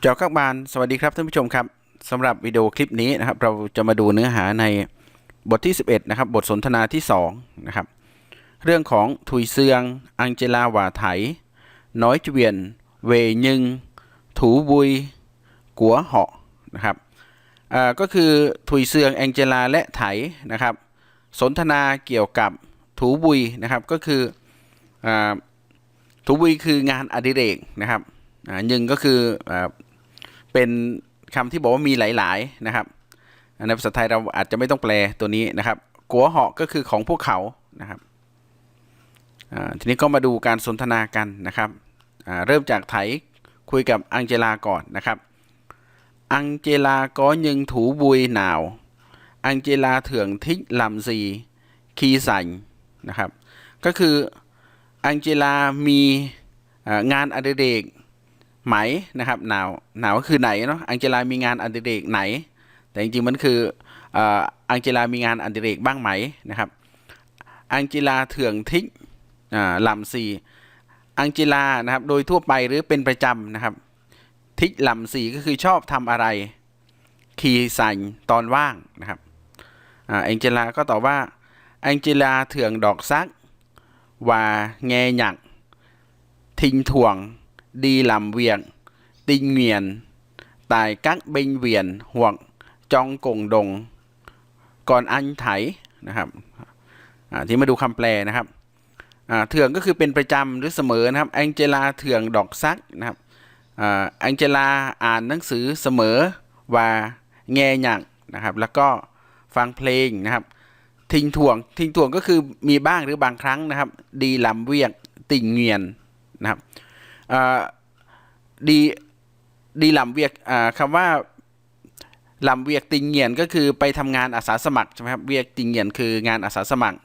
เจ้ากักบานสวัสดีครับท่านผู้ชมครับสำหรับวิดีโอคลิปนี้นะครับ เราจะมาดูเนื้อหาในบทที่ 11 นะครับ บทสนทนาที่ 2 นะครับ เรื่องของถุยเซืองอังเจลาหวาไถ น้อยเจวียน เวยึง ถูบุย กัวเหาะนะครับก็คือถุยเซืองแองเจลาและไถนะครับ สนทนาเกี่ยวกับถูบุยนะครับ ก็คืออถูบุยคืองานอดิเรกนะครับยึงก็คืออ เป็นคำที่บอกว่ามีหลาย ๆ นะครับในภาษาไทยเราอาจจะไม่ต้องแปลตัวนี้นะครับกัวเหาะก็คือของพวกเขานะครับทีนี้ก็มาดูการสนทนากันนะครับเริ่มจากไถคุยกับอังเจลาก่อนนะครับอังเจลาก็ยังถูบุยหนาวอังเจลาเถื่องทิกลำซีคีสันนะครับ ก็คืออังเจลามีงานอดิเรก ไหมนะครับหนาวหนาวก็คือไหนเนาะอังเจลามีงานอดิเรกไหน แต่จริงๆมันคืออังเจลามีงานอดิเรกบ้างไหมนะครับ อังเจลาเถื่องทิกอ่าลำซีอังเจลานะครับโดยทั่วไปหรือเป็นประจำนะครับ ทิกลำซีก็คือชอบทำอะไรคีสันตอนว่างนะครับอ่าแองเจลาก็ตอบว่าแองเจลาเถื่องดอกซักว่าแงหยัก ทิงถ่วง ดีลำเวียงติงเงียนตายกักเบงเวียนห่วงจองกงดงก่อนอันไถนะครับที่มาดูคำแปลนะครับเถื่องก็คือเป็นประจำหรือเสมอนะครับแองเจลาเถื่องดอกซักนะครับอ่าแองเจลาอ่านหนังสือเสมอว่าแงหยักนะครับ แล้วก็ฟังเพลงนะครับ ทิ้งถ่วง ทิ้งถ่วงก็คือมีบ้างหรือบางครั้งนะครับ ดีลำเวียงติ่งเงียนนะครับ ดีดีลำเวียกอ่าคำว่าลำเวียกติงเงียนก็คือไปทำงานอาสาสมัครใช่ไหมครับเวียกติงเงียนคืองานอาสาสมัคร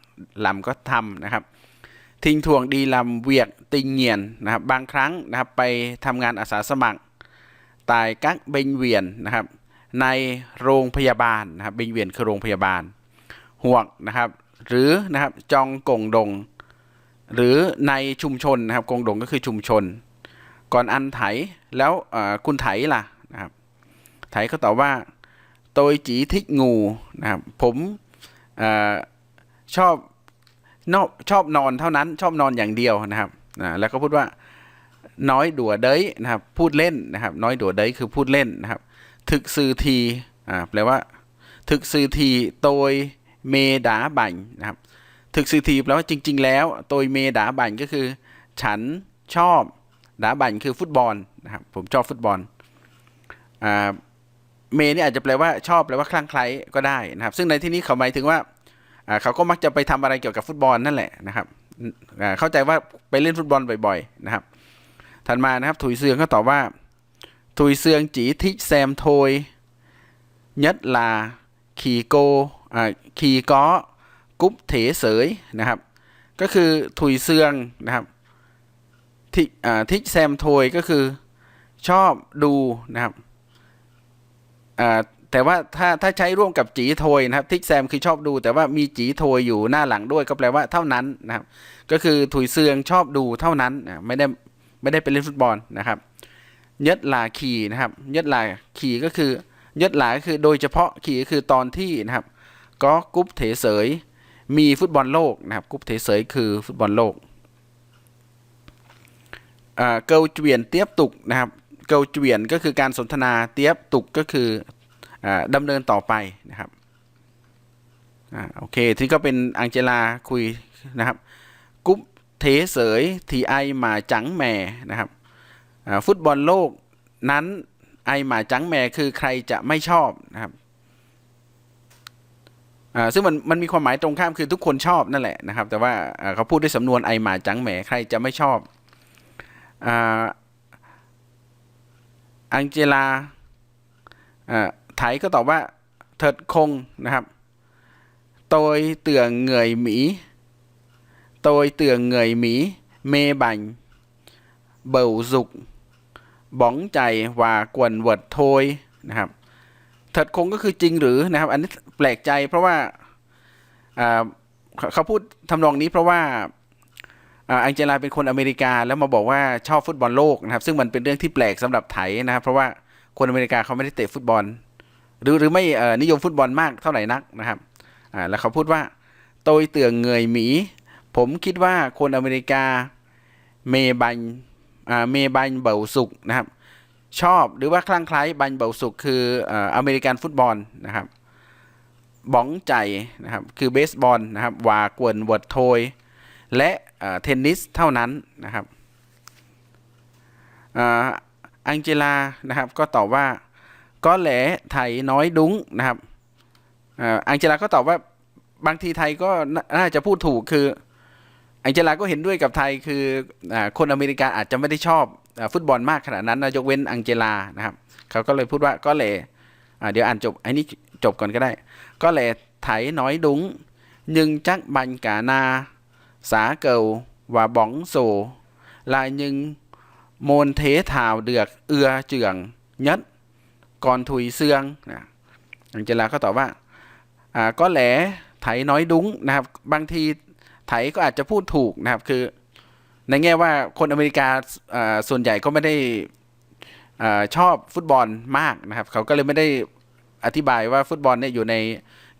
ลำก็ทำนะครับ ทิ้งถ่วงดีลำเวียกติงเงียนนะครับบางครั้งนะครับไปทำงานอาสาสมัคร ตายกักเบงเวียนนะครับ ในโรงพยาบาลนะครับเบงเวียนคือโรงพยาบาลห่วงนะครับ หรือนะครับจองกงดง หรือในชุมชนนะครับกงดงก็คือชุมชน ก่อนอันไถแล้วคุณไถล่ะนะครับไถเขาตอบว่าโตยจีทิกงูนะครับผมอชอบนอบชอบนอนเท่านั้นชอบนอนอย่างเดียวนะครับนะแล้วก็พูดว่าน้อยดัวเด้ยนะครับพูดเล่นนะครับน้อยดัวเด้ยคือพูดเล่นนะครับถึกซือทีอ่าแปลว่า ถึกซือทีโตยเมดาบัญนะครับถึกซือทีแปลว่าจริง ๆ แล้วโตยเมดาบัญก็คือ ฉันชอบ ดาบัญคือฟุตบอลนะครับผมชอบฟุตบอลอ่าเมนี่อาจจะแปลว่าชอบแปลว่าคลั่งไคล้ก็ได้นะครับ ซึ่งในที่นี้เขาหมายถึงว่าเขาก็มักจะไปทำอะไรเกี่ยวกับฟุตบอลนั่นแหละนะครับเข้าใจว่าไปเล่นฟุตบอลบ่อยๆนะครับ ถัดมานะครับ ถุยเสืองก็ตอบว่า ถุยเสืองจีทิแซมโทย ยัดลา ขี่โกขี่ก้อกุ๊บเถเสยนะครับ ก็คือถุยเสืองนะครับ ทิอ่าทิแซมโทยก็คือชอบดูนะครับแต่ว่าถ้าถ้าใช้ร่วมกับจีโทยนะครับ ทิกแซมคือชอบดู แต่ว่ามีจีโทยอยู่หน้าหลังด้วยก็แปลว่าเท่านั้นนะครับ ก็คือถุยเสืองชอบดูเท่านั้นอะไม่ได้ไม่ได้ไปเล่นฟุตบอลนะครับยัดลาขี่นะครับยัดลาขี่ก็คือยัดลาก็คือโดยเฉพาะขี่ก็คือตอนที่นะครับก็กรุ๊ปเถเสยมีฟุตบอลโลกนะครับกรุ๊ปเถเสยคือฟุตบอลโลก เกลเจวียนเตียบตุกนะครับ เกลเจวียนก็คือการสนทนาเตียบตุกก็คืออ่าดำเนินต่อไปนะครับอโอเคที่ก็เป็นอังเจลาคุยนะครับกรุ๊ปเถเสยทีไอมาจังแม่นะครับฟุตบอลโลกนั้นไอหมาจังแม่คือใครจะไม่ชอบนะครับซึ่งมันมันมีความหมายตรงข้ามคือทุกคนชอบนั่นแหละนะครับ แต่ว่าอ่าเขาพูดด้วยสำนวนไอหมาจังแหมใครจะไม่ชอบ อังเจลาไถก็ตอบว่าเถิดคงนะครับ โตยเตืองเงยหมี โตยเตืองเงยหมี เมบัญเบลสุกบ้องใจว่า กวนเวิดโทยนะครับ เถิดคงก็คือจริงหรือนะครับ อันนี้แปลกใจเพราะว่าเขาเขาพูดทำนองนี้เพราะว่า อังเจลาเป็นคนอเมริกาแล้วมาบอกว่าชอบฟุตบอลโลกนะครับ ซึ่งมันเป็นเรื่องที่แปลกสำหรับไทยนะครับเพราะว่าคนอเมริกาเขาไม่ได้เตะฟุตบอล หรือหรือไม่อนิยมฟุตบอลมากเท่าไหร่นักนะครับแล้วเขาพูดว่าโตยเตืองเงยหมี ผมคิดว่าคนอเมริกาเมบันเมบันเบาสุกนะครับ ชอบหรือว่าคลั่งไคล้บันเบาสุกคือเอ่ออเมริกันฟุตบอลนะครับบ้องใจนะครับคือเบสบอลนะครับวากวนวดโทย และ เทนนิสเท่านั้นนะครับอังเจลานะครับก็ตอบว่าก็แหลไทยน้อยดุ้งนะครับอังเจลาก็ตอบว่าบางทีไทยก็น่าจะพูดถูกคืออังเจลาก็เห็นด้วยกับไทยคืออคนอเมริกาอาจจะไม่ได้ชอบอฟุตบอลมากขนาดนั้นนะยกเว้นอังเจลานะครับเขาก็เลยพูดว่าก็แหลอ่าเดี๋ยวอ่านจบไอ้นี่จบก่อนก็ได้ ก็แหลไทยน้อยดุ้งยึงจักบันกานา xã cầu và bóng sổ là những môn thể thao được ưa chuộng nhất còn Thùy Sương à, anh chị là có tỏ ว่าอ่าก็แหลไถน้อยดุ้งนะครับบางทีไถก็อาจจะพูดถูกนะครับคือ ในแง่ว่าคนอเมริกาส่วนใหญ่ก็ไม่ได้อชอบฟุตบอลมากนะครับ เขาก็เลยไม่ได้อธิบายว่าฟุตบอลเนี่ยอยู่ใน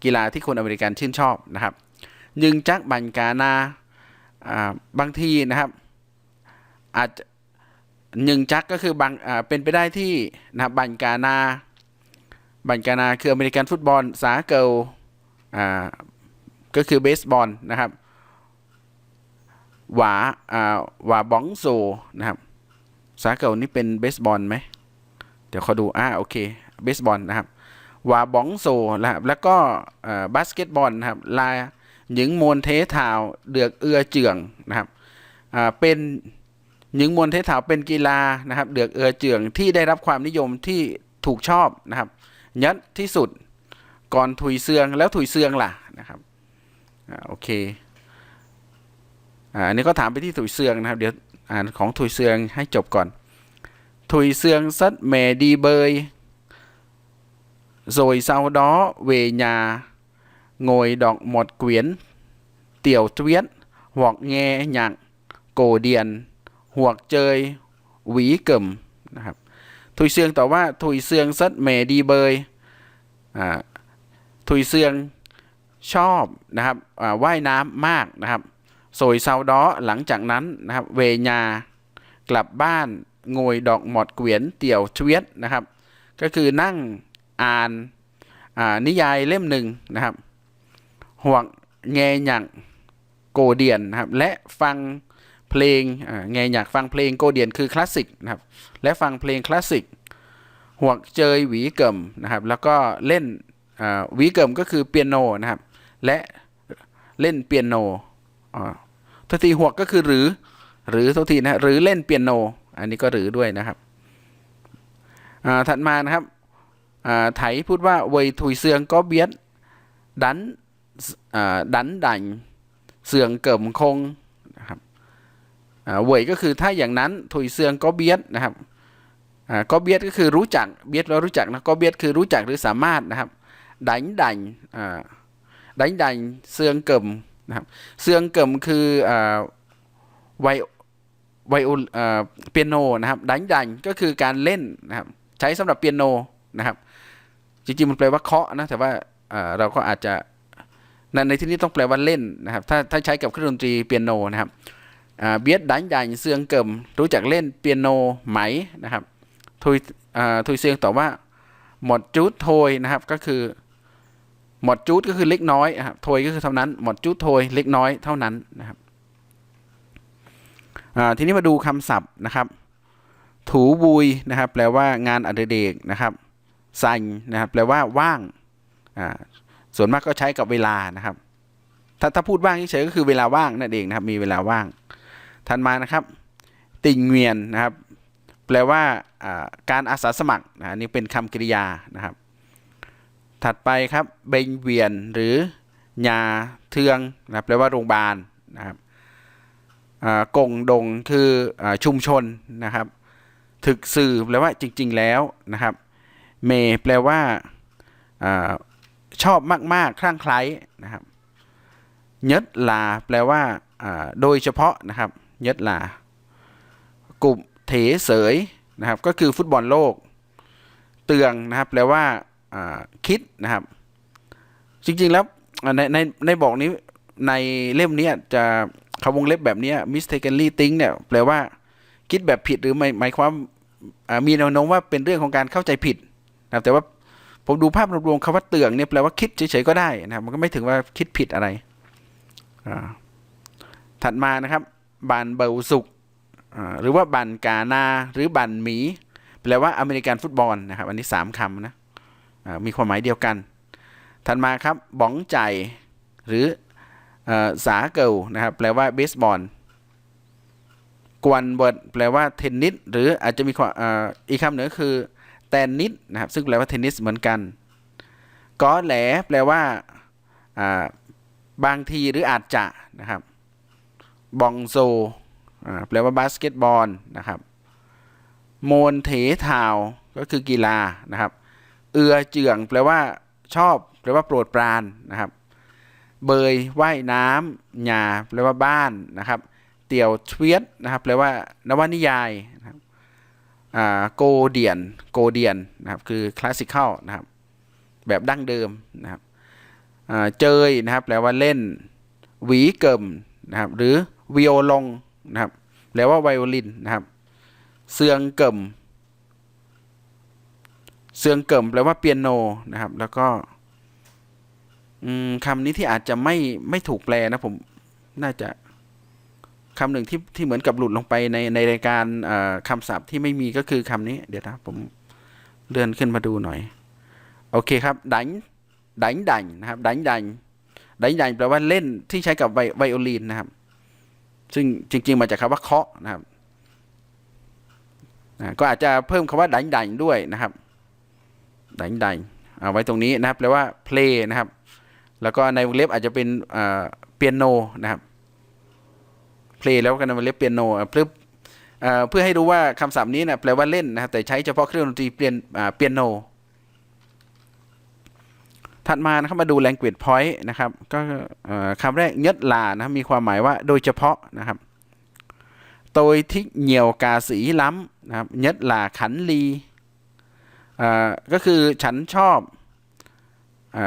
กีฬาที่คนอเมริกันชื่นชอบนะครับยึงจักบันกานา บางทีนะครับ อาจจะหนึ่งจักก็คือบางเป็นไปได้ที่นะครับบันกานาบันกานาคืออเมริกันฟุตบอลสาเกลก็คือเบสบอลนะครับหวาอ่าหวาบ้องโซนะครับ สาเกลนี่เป็นเบสบอลไหมเดี๋ยวขาดูอ่าโอเคเบสบอลนะครับวาบ้องโซนะครับแล้วก็บาสเกตบอลนะครับลาย những môn thể thao được ưa chuộng นะครับเป็น những môn thể thao เป็นกีฬานะครับ được ưa chuộng ที่ได้รับความนิยมที่ถูกชอบนะครับ ยัดที่สุดก่อนถุยเสืองแล้วถุยเสืองล่ะนะครับอโอเคอันนี้ก็ถามไปที่ถุยเสืองนะครับ เดี๋ยวอ่านของถุยเสืองให้จบก่อน ถุยเสือง rất mê đi bơi rồi sau đó về nhà ngồi đọc một quyển tiểu thuyết hoặc nghe nhạc cổ điển hoặc chơi hví cẩm นะครับถุยเสืองตอบว่าถุยเสืองซัดเมดีเบยอ่าถุยเสืองชอบนะครับว่ายน้ำมากนะครับโสยเซาดอหลังจากนั้นนะครับเวญากลับบ้านงวยดอกหมอดเกวียนเตี่ยวชเวียดนะครับ ก็คือนั่งอ่านนิยายเล่มหนึ่งนะครับ ห่วงแงหยักโกเดียนนะครับ และฟังเพลงแงหยักฟังเพลงโกเดียนคือคลาสสิกนะครับ และฟังเพลงคลาสสิกห่วงเจยหวีเกิมนะครับ แล้วก็เล่นหวีเกิมก็คือเปียโนนะครับ และเล่นเปียโนอ่าทุกทีหวกก็คือหรือหรือทุกทีนะหรือเล่นเปียโน อันนี้ก็หรือด้วยนะครับถัดมานะครับไถพูดว่าเวยถุยเสืองก็เบียดดัน ดันดันเสืองเกิมคงนะครับเว่ยก็คือถ้าอย่างนั้นถุยเสืองก็เบียดนะครับก็เบียดก็คือรู้จักเบียดเรารู้จักนะก็เบียดคือรู้จักหรือสามารถนะครับดันดันอ่าดันดันเสืองเกิมนะครับเสืองเกิมคืออ่าไวไวโอเปียโนนะครับดันดันก็คือการเล่นนะครับใช้สำหรับเปียโนนะครับจริงๆมันแปลว่าเคาะนะแต่ว่าเราก็อาจจะ ในในที่นี้ต้องแปลว่าเล่นนะครับ ถ้าถ้าใช้กับเครื่องดนตรีเปียโนนะครับเบียดดันดันเสืองเกิมรู้จักเล่นเปียโนไหมนะครับทุยอ่าทุยเสืองตอบว่าหมดจูดโทยนะครับก็คือหมดจูดก็คือเล็กน้อยนะครับโทยก็คือเท่านั้นหมดจูดโทยเล็กน้อยเท่านั้นนะครับอ่าทีนี้มาดูคำศัพท์นะครับ ถูบุยนะครับ แปลว่างานอดิเรกนะครับสันนะครับ แปลว่าว่างอ่า ส่วนมากก็ใช้กับเวลานะครับ ถ้าถ้าพูดว่างเฉยก็คือเวลาว่างนั่นเองนะครับ มีเวลาว่างทันมานะครับ ติงเวียนนะครับ แปลว่าการอาสาสมัครนะอันนี่เป็นคำกริยานะครับ ถัดไปครับเบงเวียนหรือยาเทืองนะแปลว่าโรงพยาบาลนะครับกงดงคืออชุมชนนะครับ ถึกสื่อแปลว่าจริง ๆ แล้วนะครับ เมแปลว่า ชอบมาก ๆ คลั่งไคล้นะครับยศลา แปลว่าโดยเฉพาะนะครับยศลา กลุ่มเถเสยนะครับ ก็คือฟุตบอลโลก เตืองนะครับ แปลว่าคิดนะครับ จริง ๆ แล้วในในในบอกนี้ในเล่มนี้จะคำวงเล็บแบบนี้ mistakenly think เนี่ย แปลว่า คิดแบบผิดหรือหมายความมีแนวโน้มว่าเป็นเรื่องของการเข้าใจผิดนะครับแต่ว่า ผมดูภาพรวมๆคำว่าเตืองเนี่ยแปลว่าคิดเฉยๆก็ได้นะครับ มันก็ไม่ถึงว่าคิดผิดอะไร ถัดมานะครับบานเบาสุกหรือว่าบันกานาหรือบันหมี แปลว่าอเมริกันฟุตบอลนะครับ อันนี้สามคำนะมีความหมายเดียวกัน ถัดมาครับบ้องใจหรือสาเกิลนะครับ แปลว่าเบสบอลกวนเบิร์ดแปลว่าเทนนิสหรืออาจจะมีความเอ่ออีกคำหนึ่งคือ แตนนิสนะครับซึ่งแปลว่าเทนนิสเหมือนกันกอแหลแปลว่าบางทีหรืออาจจะนะครับบองโซแปลว่าบาสเกตบอลนะครับโมนเถทาวก็คือกีฬานะครับเอือเจืองแปลว่าชอบแปลว่าโปรดปรานนะครับ เบยว่ายน้ำหยาแปลว่าบ้านนะครับ เตี่ยวทวีตนะครับแปลว่านวนิยายนะครับ โกเดียนโกเดียนนะครับคือคลาสสิคอลนะครับแบบดั้งเดิมนะครับเจยนะครับแปลว่าเล่นหวีเกิมนะครับหรือวิโอลงนะครับแปลว่าไวโอลินนะครับเสืองเกิมเสืองเกิมแปลว่าเปียโนนะครับแล้วก็คำนี้ที่อาจจะไม่ไม่ถูกแปลนะผมน่าจะ คำหนึ่งที่ที่เหมือนกับหลุดลงไปในในรายการคำศัพท์ที่ไม่มีก็คือคำนี้ เดี๋ยวนะผมเลื่อนขึ้นมาดูหน่อย โอเคครับ ดังดังดังนะครับ ดังดังดังดังแปลว่าเล่นที่ใช้กับไวไวโอลินนะครับ ซึ่งจริง ๆ มาจากคำว่าเคาะนะครับก็อาจจะเพิ่มคำว่าดังดังด้วยนะครับดังดังเอาไว้ตรงนี้นะครับแปลว่า play นะครับ แล้วก็ในวงเล็บอาจจะเป็นเปียโนนะครับ play แล้วกันในวงเล็บเปียโนเพื่อเพื่อให้รู้ว่าคำศัพท์นี้นะแปลว่าเล่นนะครับแต่ใช้เฉพาะเครื่องดนตรีเปียนเปียโน ถัดมานะครับมาดู language point นะครับก็คำแรกเ nhất là นะมีความหมายว่าโดยเฉพาะนะครับ tôi thích nhiều ca sĩ lắm นะครับ nhất là khánh ly เอ่อก็คือฉันชอบอ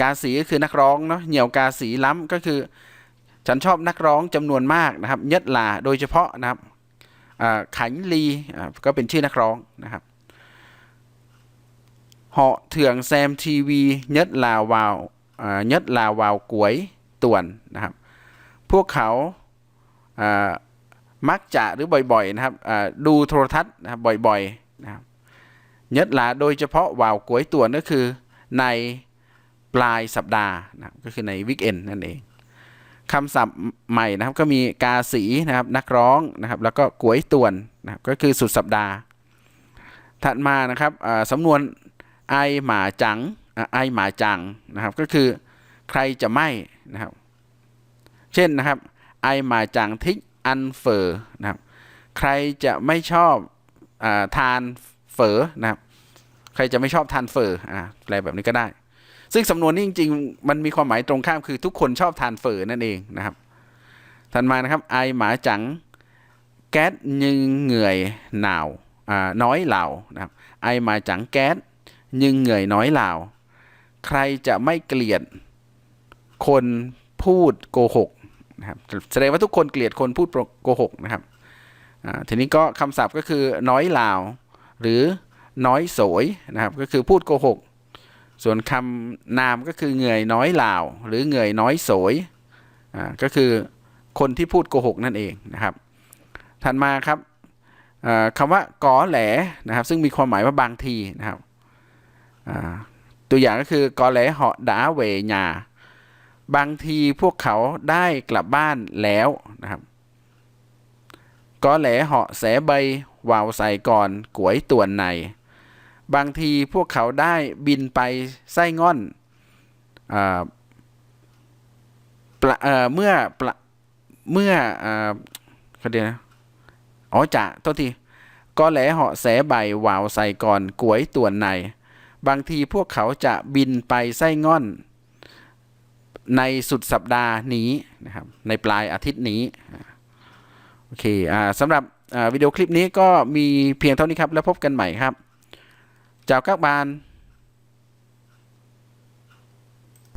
กาสีก็คือนักร้องเนาะเหนี่ยวกาสีล้ำก็คือ ฉันชอบนักร้องจำนวนมากนะครับเ nhất là โดยเฉพาะนะครับขันลีก็เป็นชื่อนักร้องนะครับเหาะเถื่องแซมทีวี nhất là vào อ่า nhất là vào cuối tuần นะครับ พวกเขามักจะหรือบ่อยๆนะครับดูโทรทัศน์นะครับบ่อยๆนะครับ nhất là โดยเฉพาะวาวกวยต่วนก็คือในปลายสัปดาห์นะก็คือในวิกเอนนั่นเอง คำศัพท์ใหม่นะครับก็มีกาสีนะครับนักร้องนะครับแล้วก็กวยต่วนนะครับก็คือสุดสัปดาห์ ถัดมานะครับอ่าสำนวนไอหมาจังไอหมาจังนะครับก็คือใครจะไม่นะครับ เช่นนะครับไอหมาจังทิกอันเฟอร์นะครับใครจะไม่ชอบอทานเฝอร์นะครับใครจะไม่ชอบทานเฝออ่าแปลแบบนี้ก็ได้ ซึ่งสำนวนนี้จริงๆ มันมีความหมายตรงข้ามคือทุกคนชอบทานเฝอนั่นเองนะครับถัดมานะครับไอหมาจังแก๊สยึงเหงื่อยหนาวอ่าน้อยเหล่านะครับไอหมาจังแก๊สยึงเหงื่อยน้อยเหล่าใครจะไม่เกลียดคนพูดโกหกนะครับแสดงว่าทุกคนเกลียดคนพูดโกหกนะครับอ่าทีนี้ก็คำศัพท์ก็คือน้อยเหล่าหรือน้อยโสยนะครับก็คือพูดโกหก ส่วนคำนามก็คือเงยน้อยลาว หรือเงยน้อยโสยก็คือคนที่พูดโกหกนั่นเองนะครับถัดมาครับอ่าคำว่ากอแหลนะครับ ซึ่งมีความหมายว่าบางทีนะครับตัวอย่างก็คือกอแหลเหาะดาเวญาบางทีพวกเขาได้กลับบ้านแล้วนะครับก็แหลเหาะแสใบวาวใส่ก่อนกวยต่วนใน บางทีพวกเขาได้บินไปไส้ง่อนอเอ่อเมื่อเมื่อเขาเดียนะอ๋อจะโทษทีก็แหลเหาะแสใบวาวใส่ก่อนกวยต่วนใน บางทีพวกเขาจะบินไปไส้ง่อน ในสุดสัปดาห์นี้นะครับในปลายอาทิตย์นี้โอเคอสำหรับวิดีโอคลิปนี้ก็มีเพียงเท่านี้ครับ แล้วพบกันใหม่ครับ Chào các bạn.